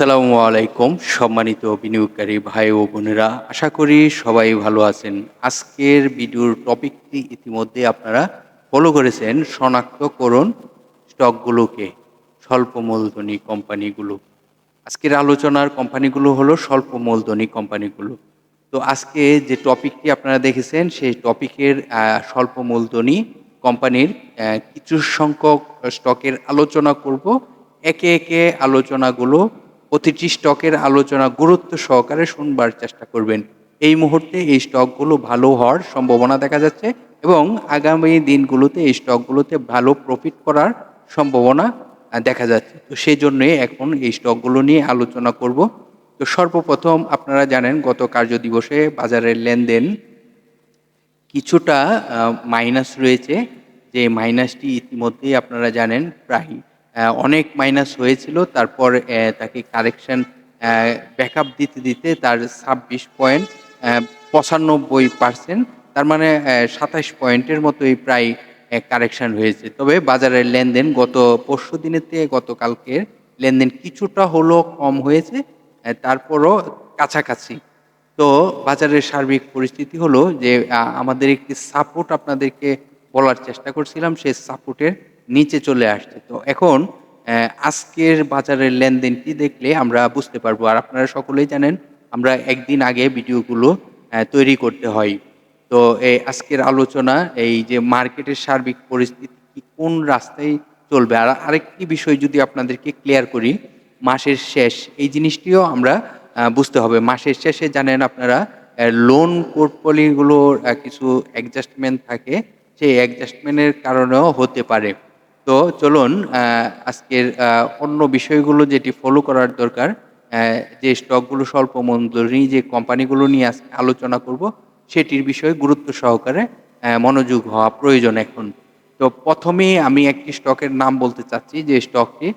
আসসালামু আলাইকুম, সম্মানিত বিনিয়োগকারী ভাই ও বোনেরা। আশা করি সবাই ভালো আছেন। আজকের ভিডিওর টপিকটি ইতিমধ্যে আপনারা ফলো করেছেন। শনাক্ত করুন স্টকগুলোকে স্বল্প মূলধনী কোম্পানিগুলো। আজকের আলোচনার কোম্পানিগুলো হলো স্বল্প মূলধনী কোম্পানিগুলো। তো আজকে যে টপিকটি আপনারা দেখেছেন, সেই টপিকের স্বল্প মূলধনী কোম্পানির কিছু সংখ্যক স্টকের আলোচনা করব। একে একে আলোচনাগুলো প্রতিটি স্টকের আলোচনা গুরুত্ব সহকারে শুনবার চেষ্টা করবেন। এই মুহূর্তে এই স্টকগুলো ভালো হওয়ার সম্ভাবনা দেখা যাচ্ছে এবং আগামী দিনগুলোতে এই স্টকগুলোতে ভালো প্রফিট করার সম্ভাবনা দেখা যাচ্ছে। তো সেই জন্যই এখন এই স্টকগুলো নিয়ে আলোচনা করব। তো সর্বপ্রথম আপনারা জানেন, গত কার্য দিবসে বাজারের লেনদেন কিছুটা মাইনাস রয়েছে। যে মাইনাসটি ইতিমধ্যেই আপনারা জানেন, প্রায় অনেক মাইনাস হয়েছিল। তারপর তাকে কারেকশন ব্যাকআপ দিতে দিতে তার ছাব্বিশ পয়েন্ট পঁচানব্বই পার্সেন্ট তার মানে সাতাশ পয়েন্টের মতোই প্রায় কারেকশন হয়েছে। তবে বাজারের লেনদেন গত পরশু দিনের থেকে গতকালকের লেনদেন কিছুটা হলো কম হয়েছে তারপরও কাছাকাছি। তো বাজারের সার্বিক পরিস্থিতি হলো যে আমাদের একটি সাপোর্ট আপনাদেরকে বলার চেষ্টা করছিলাম। সেই সাপোর্টের নিচে চলে আসছে। তো এখন আজকের বাজারের লেনদেনটি দেখলে আমরা বুঝতে পারব। আর আপনারা সকলেই জানেন, আমরা একদিন আগে ভিডিওগুলো তৈরি করতে হয়। তো এই আজকের আলোচনা এই যে মার্কেটের সার্বিক পরিস্থিতি কোন রাস্তায় চলবে? আর আরেকটি বিষয় যদি আপনাদেরকে ক্লিয়ার করি, মাসের শেষ, এই জিনিসটিও আমরা বুঝতে হবে। মাসের শেষে জানেন আপনারা লোন পোর্টফোলিওগুলোর কিছু অ্যাডজাস্টমেন্ট থাকে। সেই অ্যাডজাস্টমেন্টের কারণেও হতে পারে। তো চলুন আজকের অন্য বিষয়গুলো যেটি ফলো করার দরকার যে স্টকগুলো স্বল্প মূলধনী যে কোম্পানিগুলো নিয়ে আজকে আলোচনা করব, সেটির বিষয়ে গুরুত্ব সহকারে মনোযোগ হওয়া প্রয়োজন এখন। তো প্রথমেই আমি একটি স্টকের নাম বলতে চাচ্ছি, যে স্টকটি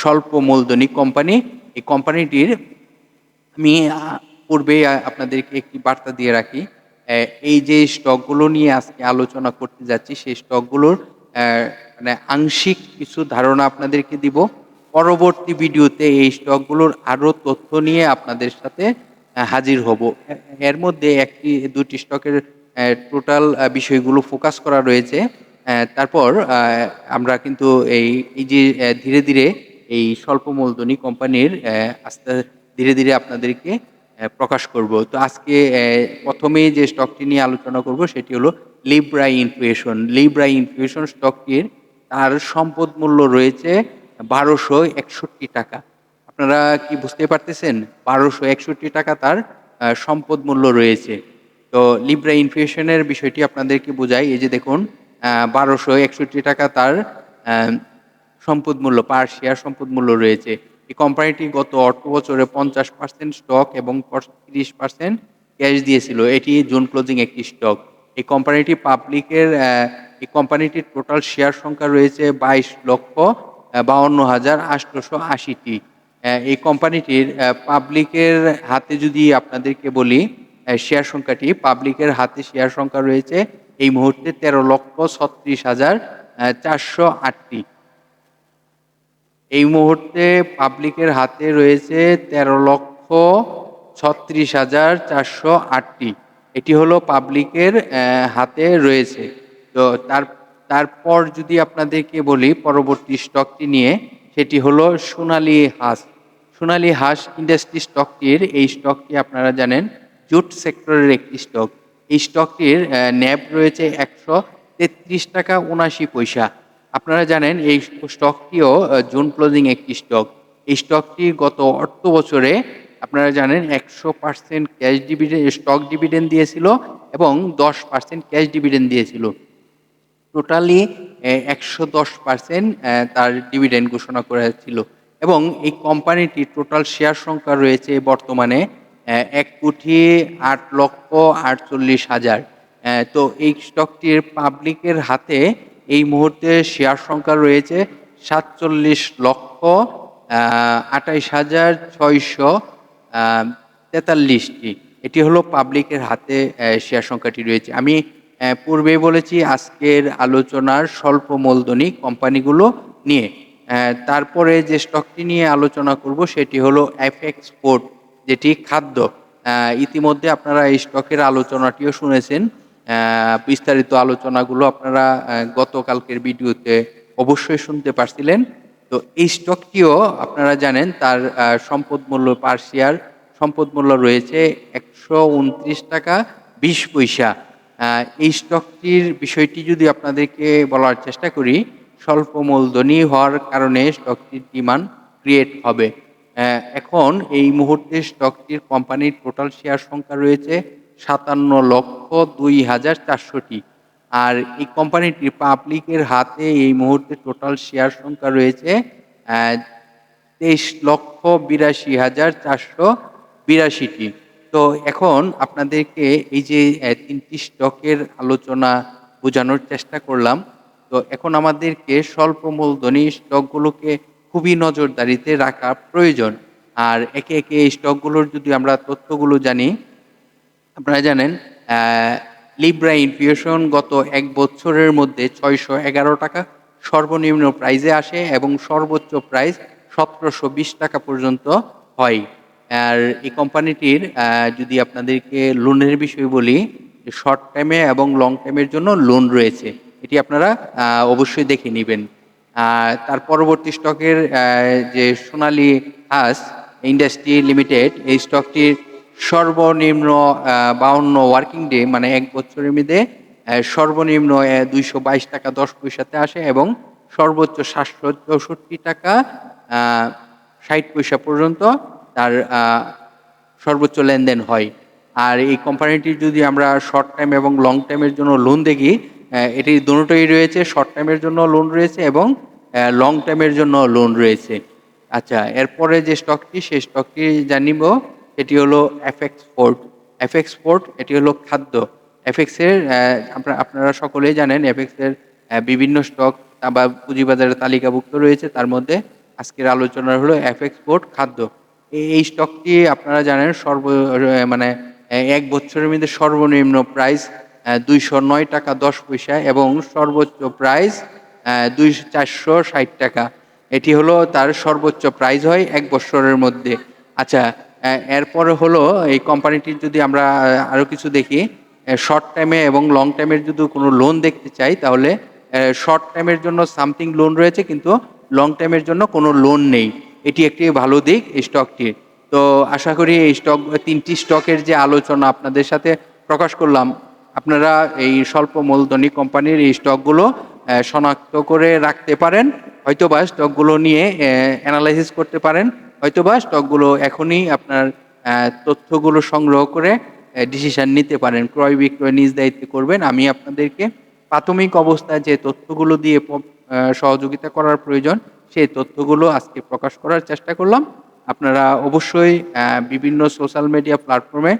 স্বল্প মূলধনী কোম্পানি এই কোম্পানিটির আমি পূর্বে আপনাদেরকে একটি বার্তা দিয়ে রাখি এই যে স্টকগুলো নিয়ে আজকে আলোচনা করতে যাচ্ছি, সেই স্টকগুলোর মানে আংশিক কিছু ধারণা আপনাদেরকে দিব। পরবর্তী ভিডিওতে এই স্টকগুলোর আরও তথ্য নিয়ে আপনাদের সাথে হাজির হব। এর মধ্যে একটি দুটি স্টকের টোটাল বিষয়গুলো ফোকাস করা রয়েছে। তারপর আমরা কিন্তু এই এই যে ধীরে ধীরে এই স্বল্প মূলধনী কোম্পানির আস্তে ধীরে ধীরে আপনাদেরকে প্রকাশ করব। তো আজকে আহ, প্রথমেই যে স্টকটি নিয়ে আলোচনা করব সেটি হলো লিব্রা ইনফ্লেশন লিব্রা ইনফ্লেশন স্টকটির তার সম্পদ মূল্য রয়েছে বারোশো একষট্টি টাকা। আপনারা কি বুঝতে পারতেছেন? বারোশো একষট্টি টাকা তার সম্পদ মূল্য রয়েছে। তো লিব্রা ইনফ্লেশনের বিষয়টি আপনাদেরকে বোঝাই। এই যে দেখুন বারোশো একষট্টি টাকা তার সম্পদ মূল্য, পার শেয়ার সম্পদ মূল্য রয়েছে। এই কোম্পানিটি গত অর্থ বছরে পঞ্চাশ পার্সেন্ট স্টক এবং তিরিশ পার্সেন্ট ক্যাশ দিয়েছিল। এটি জুন ক্লোজিং একটি স্টক এই কোম্পানিটি পাবলিকের এই কোম্পানিটির টোটাল শেয়ার সংখ্যা রয়েছে বাইশ লক্ষ বাউন্ন হাজার আটশোশো আশিটি। এই কোম্পানিটির পাবলিকের হাতে যদি আপনাদেরকে বলি শেয়ার সংখ্যাটি পাবলিকের হাতে শেয়ার সংখ্যা রয়েছে এই মুহূর্তে তেরো লক্ষ ছত্রিশ হাজার চারশো আটটি। এই মুহূর্তে পাবলিকের হাতে রয়েছে তেরো লক্ষ ছত্রিশ হাজার চারশো আটটি। এটি হলো পাবলিকের হাতে রয়েছে। তো তার, তারপর যদি আপনাদেরকে বলি পরবর্তী স্টকটি নিয়ে, সেটি হলো সোনালি হাঁস। সোনালি হাঁস ইন্ডাস্ট্রি স্টকটির এই স্টকটি আপনারা জানেন, জুট সেক্টরের একটি স্টক এই স্টকটির ন্যাব রয়েছে একশো তেত্রিশ টাকা উনাশি পয়সা। আপনারা জানেন এই স্টকটিও জুন ক্লোজিং একটি স্টক এই স্টকটি গত অর্থ বছরে আপনারা জানেন একশো percent cash dividend stock dividend দিয়েছিল এবং দশ পার্সেন্ট ক্যাশ ডিভিডেন্ড দিয়েছিল। টোটালি একশো দশ পার্সেন্ট তার ডিভিডেন্ড ঘোষণা করেছিল এবং এই কোম্পানিটির টোটাল শেয়ার সংখ্যা রয়েছে বর্তমানে এক কোটি আট লক্ষ আটচল্লিশ হাজার। তো এই স্টকটির পাবলিকের হাতে এই মুহূর্তে শেয়ার সংখ্যা রয়েছে সাতচল্লিশ লক্ষ আঠাইশ হাজার ছয়শো তেতাল্লিশটি। এটি হলো পাবলিকের হাতে শেয়ার সংখ্যাটি রয়েছে। আমি আহ, পূর্বেই বলেছি আজকের আলোচনার স্বল্প মূলধনী কোম্পানিগুলো নিয়ে। তারপরে যে স্টকটি নিয়ে আলোচনা করব সেটি হলো এফএক্স পোর্ট যেটি খাদ্য। ইতিমধ্যে আপনারা এই স্টকের আলোচনাটিও শুনেছেন। বিস্তারিত আলোচনাগুলো আপনারা গতকালকের ভিডিওতে অবশ্যই শুনতে পারছিলেন। তো এই স্টকটিও আপনারা জানেন তার সম্পদ মূল্য পার শেয়ার সম্পদ মূল্য রয়েছে একশো উনত্রিশ টাকা বিশ পয়সা। এই স্টকটির বিষয়টি যদি আপনাদেরকে বলার চেষ্টা করি, স্বল্প মূলধনী হওয়ার কারণে স্টকটির ডিমান্ড ক্রিয়েট হবে। এখন এই মুহূর্তে স্টকটির কোম্পানির টোটাল শেয়ার সংখ্যা রয়েছে সাতান্ন লক্ষ দুই হাজার চারশোটি। আর এই কোম্পানিটি পাবলিকের হাতে এই মুহূর্তে টোটাল শেয়ার সংখ্যা রয়েছে তেইশ লক্ষ বিরাশি হাজার চারশো বিরাশিটি। তো এখন আপনাদেরকে এই যে তিনটি স্টকের আলোচনা বোঝানোর চেষ্টা করলাম। তো এখন আমাদেরকে স্বল্প মূলধনী স্টকগুলোকে খুবই নজরদারিতে রাখা প্রয়োজন। আর একে একে এই স্টকগুলোর যদি আমরা তথ্যগুলো জানি, আপনারা জানেন লিব্রা ইনফিউশন গত এক বছরের মধ্যে ছয়শো এগারো টাকা সর্বনিম্ন প্রাইজে আসে এবং সর্বোচ্চ প্রাইস সতেরোশো বিশ টাকা পর্যন্ত হয়। আর এই কোম্পানিটির যদি আপনাদেরকে লোনের বিষয় বলি শর্ট টাইমে এবং লং টাইমের জন্য লোন রয়েছে, এটি আপনারা অবশ্যই দেখে নেবেন। তার পরবর্তী স্টকের যে সোনালী হাস ইন্ডাস্ট্রি লিমিটেড এই স্টকটির সর্বনিম্ন বাউন্ন ওয়ার্কিং ডে মানে এক বছরের মধ্যে সর্বনিম্ন দুইশো বাইশ টাকা দশ পয়সাতে আসে এবং সর্বোচ্চ সাতশো চৌষট্টি টাকা ষাট পয়সা পর্যন্ত তার সর্বোচ্চ লেনদেন হয়। আর এই কোম্পানিটির যদি আমরা শর্ট টাইম এবং লং টাইমের জন্য লোন দেখি এটি দুটোই রয়েছে শর্ট টাইমের জন্য লোন রয়েছে এবং লং টাইমের জন্য লোন রয়েছে। আচ্ছা এরপরে যে স্টকটি সেই স্টকটি জানিব এটি হলো এফএক্স পোর্ট এফএক্স পোর্ট এটি হলো খাদ্য। এফএক্সের আপনারা আপনারা সকলেই জানেন এফএক্সের বিভিন্ন স্টক বা পুঁজিবাজারে তালিকাভুক্ত রয়েছে। তার মধ্যে আজকের আলোচনা হলো এফএক্স পোর্ট খাদ্য। এই স্টকটি আপনারা জানেন সর্ব মানে এক বছরের মধ্যে সর্বনিম্ন প্রাইস দুইশো নয় টাকা দশ পয়সা এবং সর্বোচ্চ প্রাইস দুই চারশো ষাট টাকা। এটি হলো তার সর্বোচ্চ প্রাইস হয় এক বছরের মধ্যে। আচ্ছা এরপরে হলো এই কোম্পানিটির যদি আমরা আরও কিছু দেখি শর্ট টাইমে এবং লং টাইমের যদি কোনো লোন দেখতে চাই, তাহলে শর্ট টাইমের জন্য সামথিং লোন রয়েছে, কিন্তু লং টাইমের জন্য কোনো লোন নেই। এটি একটি ভালো দিক এই স্টকটির তো আশা করি এই স্টক তিনটি স্টকের যে আলোচনা আপনাদের সাথে প্রকাশ করলাম, আপনারা এই স্বল্প মূলধনী কোম্পানির এই স্টকগুলো শনাক্ত করে রাখতে পারেন, হয়তোবা স্টকগুলো নিয়ে অ্যানালাইসিস করতে পারেন, হয়তোবা স্টকগুলো এখনই আপনার তথ্যগুলো সংগ্রহ করে ডিসিশন নিতে পারেন, ক্রয় বিক্রয় নিজ দায়িত্বে করবেন। আমি আপনাদেরকে প্রাথমিক অবস্থায় যে তথ্যগুলো দিয়ে সহযোগিতা করার প্রয়োজন সেই তথ্যগুলো আজকে প্রকাশ করার চেষ্টা করলাম। আপনারা অবশ্যই বিভিন্ন সোশ্যাল মিডিয়া প্ল্যাটফর্মে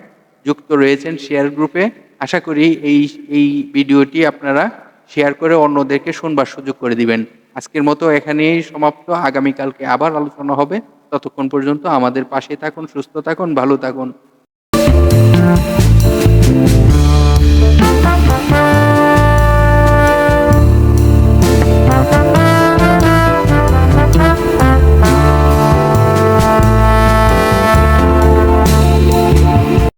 যুক্ত রয়েছেন শেয়ার গ্রুপে আশা করি এই এই ভিডিওটি আপনারা শেয়ার করে অন্যদেরকে শুনবার সুযোগ করে দিবেন। আজকের মতো এখানেই সমাপ্ত। আগামীকালকে আবার আলোচনা হবে। ততক্ষণ পর্যন্ত আমাদের পাশে থাকুন, সুস্থ থাকুন, ভালো থাকুন।